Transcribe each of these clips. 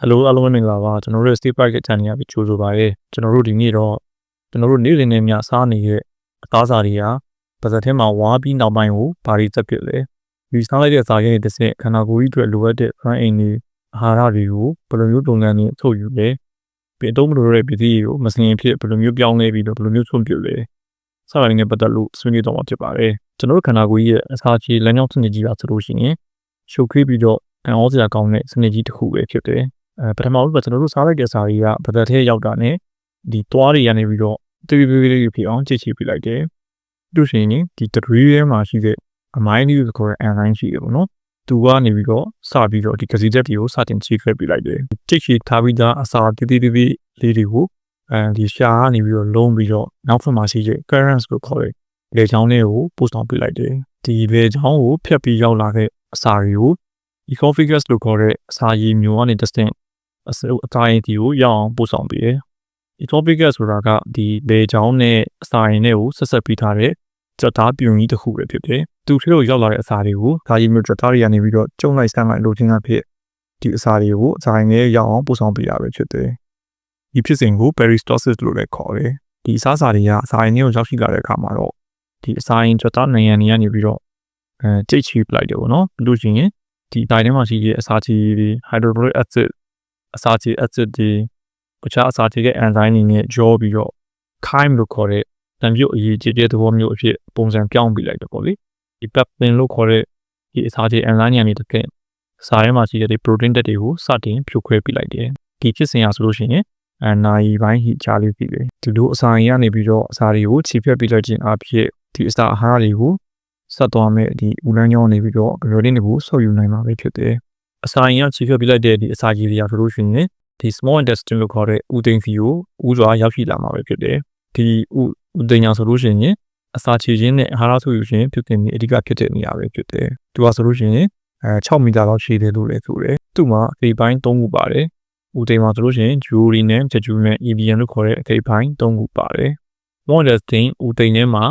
Hello အားလုံးပဲမင်္ဂလာပါကျွန်တော်တို့ Steve Park ရဲ့ channel ကပြီးကြိုဆိုပါရစေကျွန်တော်တို့ဒီနေ့တော့ကျွန်တော်တို့နေ့စဉ်နဲ့ညစားနေတဲ့အသားစာတွေကပါဇက်ထဲမှာဝါပြီးနောက်ပိုင်းကိုဘာတွေတက်ဖြစ်လဲဒီစားလိုက်တဲ့စာရဲ့တစ်စက်ခန္ဓာကိုယ်ကြီးအတွက်လိုအပ်တဲ့ prime အိမ်တွေအာဟာရတွေကိုဘယ်လိုမျိုးပုံစံနဲ့ထုတ်ယူလဲပြီးတော့မလို့တဲ့ပြည်စည်းကိုမစင်ဖြစ်ဘယ်လိုမျိုးပြောင်းလဲပြီးတော့ဘယ်လိုမျိုးဆွန့်ပြလဲစတာတွေနဲ့ပတ်သက်လို့ဆွေးနွေးတော့မှာဖြစ်ပါတယ်ကျွန်တော်တို့ခန္ဓာကိုယ်ကြီးရဲ့အစာချေလမ်းကြောင်းစနစ်ကြီးပါဆိုလို့ရှိရင်ရှုပ်ခွေးပြီးတော့အံ့ဩစရာကောင်းတဲ့စနစ်ကြီးတစ်ခုပဲဖြစ်တယ် အဲပထမဆုံးကကျွန်တော်တို့စားလိုက်တဲ့စာတွေကဗဒတ်ထဲရောက်တာနဲ့ဒီသွားတွေကနေပြီးတော့တေးပေးပေးလေးဖြစ်အောင်ကြည့်ချပြလိုက်တယ်သူရှင်ရင်ဒီ degree ထဲမှာရှိတဲ့အမိုင်းလေးကိုခေါ်တဲ့ enzyme ရှိတယ်ပေါ့နော်သူကနေပြီးတော့စပြီးတော့ဒီကစီချက်တွေကိုစတင်ချိခဲ့ပြလိုက်တယ်ကြည့်ချထားပြီးသားအစာတည်တည်တည်လေးတွေကိုအဲဒီရှာကနေပြီးတော့လုံးပြီးတော့နောက်ဖက်မှာရှိတဲ့ currents ကိုခေါ်တဲ့လေချောင်းလေးကိုပို့ဆောင်ပြလိုက်တယ်ဒီလေချောင်းကိုဖြတ်ပြီးရောက်လာတဲ့အစာတွေကို ecophagus လို့ခေါ်တဲ့အစာရည်မျိုးကနေတစ်ဆင့် အစအတိုင်းဒီကိုရအောင်ပို့ဆောင်ပေးတယ်။ ecophagus ဆိုတာကဒီလေချောင်းနဲ့အစာရည်နဲ့ကိုဆက်ဆက်ပြီးထားတဲ့စက်သားပြုံကြီးတစ်ခုပဲဖြစ်တယ်။သူထဲကိုရောက်လာတဲ့အစာတွေကိုဒါရီမျိုးစက်သားတွေကနေပြီးတော့ကျုံလိုက်ဆန်းလိုက်လို့ချင်းအဖြစ်ဒီအစာတွေကိုအစာရည်နဲ့ရအောင်ပို့ဆောင်ပေးရပဲဖြစ်တယ်။ဒီဖြစ်စဉ်ကို peristalsis လို့လည်းခေါ်တယ်။ဒီအစာစာတွေကအစာရည်နဲ့ကိုရောက်ရှိလာတဲ့အခါမှာတော့ဒီအစာရည်စက်သားနိုင်ငံတွေကနေပြီးတော့အဲကြိတ်ချီပလိုက်တယ်ပေါ့နော်။ပြီးလို့ရှိရင်ဒီအတိုင်းထဲမှာရှိတဲ့အစာချီတွေ hydrochloric acid အစာချေ acid တွေတခြားအစာချေရဲ့ enzyme တွေနဲ့ကြောပြီးတော့ chyme လို့ခေါ်တဲ့တံပြုတ်အရေးကြီးတဲ့သဘောမျိုးအဖြစ်ပုံစံပြောင်းပြလိုက်တော့ပေါ့လေဒီ peptin လို့ခေါ်တဲ့ဒီအစာချေ enzyme ညံ့နေတဲ့ကဲစာထဲမှာရှိတဲ့ protein တက်တွေကိုစတင်ဖြိုခွဲပြလိုက်တယ်ဒီဖြစ်စဉ်ရဆိုလို့ရှိရင်အနာရီပိုင်းဟိချာလေးပြီပဲဒီလိုအစာရည်ကနေပြီးတော့အစာတွေကိုခြေဖြတ်ပြလိုက်ခြင်းအဖြစ်ဒီအစာအာဟာရတွေကိုဆက်သွားမဲ့ဒီဦးလန်းကြောင်းနေပြီးတော့ protein တွေကိုဆုပ်ယူနိုင်မှာပဲဖြစ်တယ် အစာရင်ကခြေဖြတ်ပြလိုက်တဲ့ဒီအစာကြီးတွေကဆိုလို့ရှိရင်ဒီ small intestine လို့ခေါ်တဲ့ဥသိမ်းစီကိုဥစွာရောက်ရှိလာမှာပဲဖြစ်တယ်ဒီဥဥသိမ်းညာဆိုလို့ရှိရင်အစာချေခြင်းနဲ့အာဟာရဆိုယူခြင်းဖြစ်တဲ့နေအဓိကဖြစ်တဲ့နေရာပဲဖြစ်တယ်သူကဆိုလို့ရှိရင်အဲ6မီတာလောက်ရှိတယ်လို့လည်းဆိုတယ်သူ့မှာအသေးပိုင်း3ခုပါတယ်ဥသိမ်းမှာဆိုလို့ရှိရင် jewelry နဲ့ jewelry နဲ့ EBN လို့ခေါ်တဲ့အသေးပိုင်း3ခုပါတယ် small intestine ဥသိမ်းထဲမှာ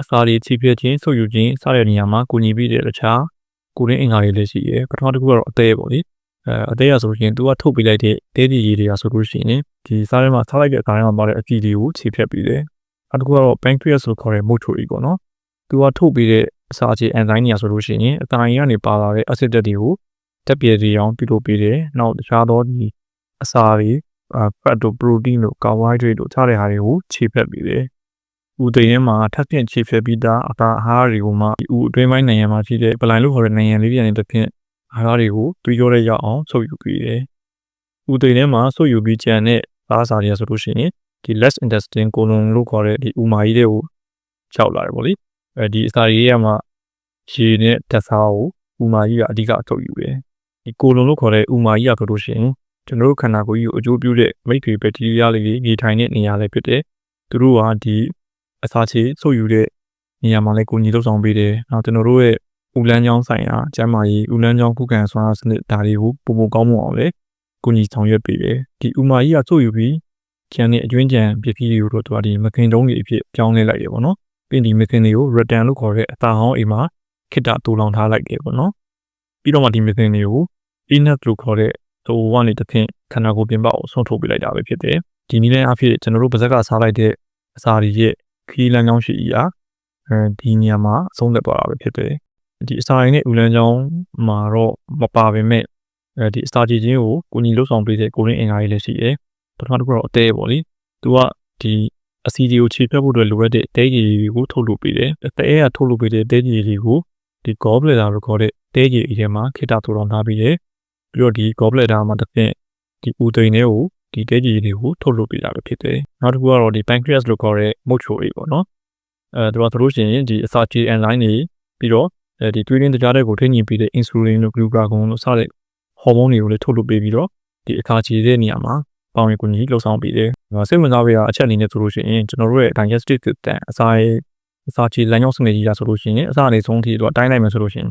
အစာတွေခြေဖြတ်ခြင်းဆုပ်ယူခြင်းစတဲ့နေရာမှာကူညီပြီးတဲ့တခြား ကိုရင်းအင်္ဂါတွေလည်းရှိရယ်ပထမတစ်ခုကတော့အသေးပေါ့လေအဲအသေးရဆိုရင်သူကထုတ်ပေးလိုက်တဲ့တဲဒီကြီးတွေကဆိုလို့ရှိရင်ဒီစားထဲမှာထားလိုက်တဲ့အတိုင်းမှာပါတဲ့အကြည့်တွေကိုခြေဖြတ်ပြီးတယ်နောက်တစ်ခုကတော့ pancreas လို့ခေါ်တဲ့မုတ်ချိုကြီးပေါ့နော်သူကထုတ်ပေးတဲ့အစာအခြေ enzyme တွေဆိုလို့ရှိရင်အတိုင်းကနေပါလာတဲ့ acid တွေကိုတက်ပြည့်တွေအောင်ပြုလုပ်ပေးတယ်နောက်တခြားသောဒီအစာတွေအဲ fat တို့ protein တို့ carbohydrate တို့ခြားတဲ့ဟာတွေကိုခြေဖြတ်ပေးတယ် ဥသိရင်မှာထပ်ဖြင့်ခြေဖြတ်ပြီးသားအသာအာဟာရတွေကိုမှဥအတွင်းပိုင်းနိုင်ငံမှာရှိတဲ့ပလိုင်လို့ခေါ်တဲ့နိုင်ငံလေးပြန်တဲ့ဖြင့်အာဟာရတွေကိုတွေးကြောတဲ့ရောက်အောင်ဆုပ်ယူပေးတယ်။ဥသိရင်မှာဆုပ်ယူပြီးကြံတဲ့အားစာတွေဆိုလို့ရှိရင်ဒီ less intestine colon လို့ခေါ်တဲ့ဒီဥမာကြီးတွေကိုရောက်လာတယ်ပေါ့လေ။အဲဒီအစာတွေရဲ့မှာရေနဲ့တက်စားကိုဥမာကြီးကအဓိကအထုတ်ယူတယ်။ဒီကိုလုံလို့ခေါ်တဲ့ဥမာကြီးကဆိုလို့ရှိရင်ကျွန်တော်တို့ခန္ဓာကိုယ်ကြီးကိုအကျိုးပြုတဲ့မိတ်တွေဘက်တီးရီးယားလေးတွေနေထိုင်တဲ့နေရာလေးဖြစ်တယ်။သူတို့ကဒီ အစာချေဆုပ်ယူတဲ့နေရာမှာလည်းကိုညီလှုပ်ဆောင်ပေးတယ်။နောက်ကျွန်တော်တို့ရဲ့ဦးလန်းချောင်းဆိုင်ရာကျမ်းမာရေးဦးလန်းချောင်းခုခံစွမ်းစနစ်ဒါတွေကိုပုံပုံကောင်းမွန်အောင်လည်းကိုညီဆောင်ရွက်ပေးတယ်။ဒီဥမာကြီးကဆုပ်ယူပြီးကျန်တဲ့အကျွင်းကြံပစ္စည်းတွေကိုတော့သူကဒီမခင်တုံးတွေအဖြစ်ပြောင်းလဲလိုက်တယ်ပေါ့နော်။ပြီးဒီမခင်တွေကို return လို့ခေါ်တဲ့အသာဟောင်းအိမ်မှာခိတ္တတူလောင်ထားလိုက်တယ်ပေါ့နော်။ပြီးတော့မှဒီမခင်တွေကို innet လို့ခေါ်တဲ့ဟိုကနေတစ်ဖင်ခန္ဓာကိုယ်ပြင်ပအောင်ဆုံးထုတ်ပေးလိုက်တာပဲဖြစ်တယ်။ဒီနည်းနဲ့အဖြစ်ကျွန်တော်တို့ပါဇက်ကစားလိုက်တဲ့အစာတွေရဲ့ ခီးလမ်းကြောင်းရှိရာအဲဒီနေရာမှာအဆုံးသက်သွားတာပဲဖြစ်တယ်ဒီအစာရည်နဲ့ဥလန်းကြောင်းမှာတော့မပါပေမဲ့အဲဒီအစာကြည်ချင်းကိုကိုညီလှုပ်ဆောင်ပေးတဲ့ကိုရင်းအင်္ဂါကြီးလည်းရှိတယ်ပထမတစ်ခုတော့အသေးပေါ့လေသူကဒီအစီဒီကိုခြေဖြတ်ဖို့အတွက်လိုအပ်တဲ့တဲကြီးတွေကိုထုတ်လုပ်ပေးတယ်တဲကထုတ်လုပ်ပေးတဲ့တဲကြီးတွေကိုဒီ gallbladder လို့ခေါ်တဲ့တဲကြီးအထဲမှာခိတာထူထောင်ထားပြီးတယ်ပြီးတော့ဒီ gallbladder မှာတစ်ဖြင့်ဒီဥသိန်းတွေကို ဒီတဲကြီးတွေကိုထုတ်လုပ်ပေးတာပဲဖြစ်တယ်နောက်တစ်ခုကတော့ဒီ pancreas လို့ခေါ်တဲ့မုတ်ချိုအိတ်ပေါ့နော်အဲသူကဆိုလို့ရှိရင်ဒီအစာချေ enzyme တွေပြီးတော့အဲဒီတွေးရင်းတကြားတဲ့ကိုထိညင်ပြီးတဲ့ insulin လို့ glucagon လို့စတဲ့ဟော်မုန်းတွေကိုလည်းထုတ်လုပ်ပေးပြီးတော့ဒီအခါချေတဲ့နေရာမှာပေါင်ရည်ကိုကြီးလှုပ်ဆောင်ပေးတယ်။စိတ်ဝင်စားရအချက်အနေနဲ့ဆိုလို့ရှိရင်ကျွန်တော်တို့ရဲ့ digestive system အစာရဲ့အစာချေလမ်းကြောင်းစနစ်ကြီးရာဆိုလို့ရှိရင်အစာအနေဆုံးထိတော့တိုင်းလိုက်မယ်ဆိုလို့ရှိရင်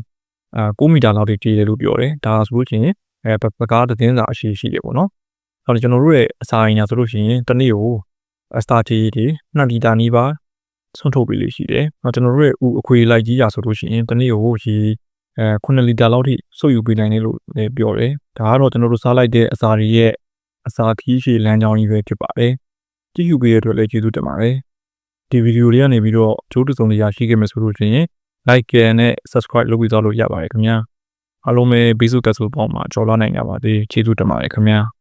အာ9မီတာလောက်ထိကြီးတယ်လို့ပြောတယ်။ဒါဆိုလို့ရှိရင်အဲပကားသတင်းစာအရှိရှိတယ်ပေါ့နော်။ အဲ့တော့ကျွန်တော်တို့ရဲ့အစာအိမ်ညာဆိုလို့ရှိရင်တနေ့ကိုအစတာတီတွေ2လီတာနီးပါးဆွန့်ထုတ်ပေးလို့ရှိတယ်။ကျွန်တော်တို့ရဲ့ဥအခွေလိုက်ကြီးရာဆိုလို့ရှိရင်တနေ့ကိုရေအဲ9လီတာလောက်ထိစုပ်ယူပေးနိုင်တယ်လို့လည်းပြောတယ်ဒါကတော့ကျွန်တော်တို့စားလိုက်တဲ့အစာတွေရဲ့အစာခီးရှည်လမ်းကြောင်းကြီးပဲဖြစ်ပါတယ်ကြည့်ယူပေးတဲ့အတွက်လည်းကျေးဇူးတင်ပါတယ်ဒီဗီဒီယိုလေးကနေပြီးတော့ကျိုးတစုံတရာရှိခဲ့မယ်ဆိုလို့ရှိရင် like နဲ့ subscribe လုပ်ပြီးသွားလို့ရပါတယ်ခင်ဗျာအားလုံးပဲ Facebook ကဆိုပေါင်းမှာကြော်လာနိုင်ကြပါသေးကျေးဇူးတင်ပါတယ်ခင်ဗျာ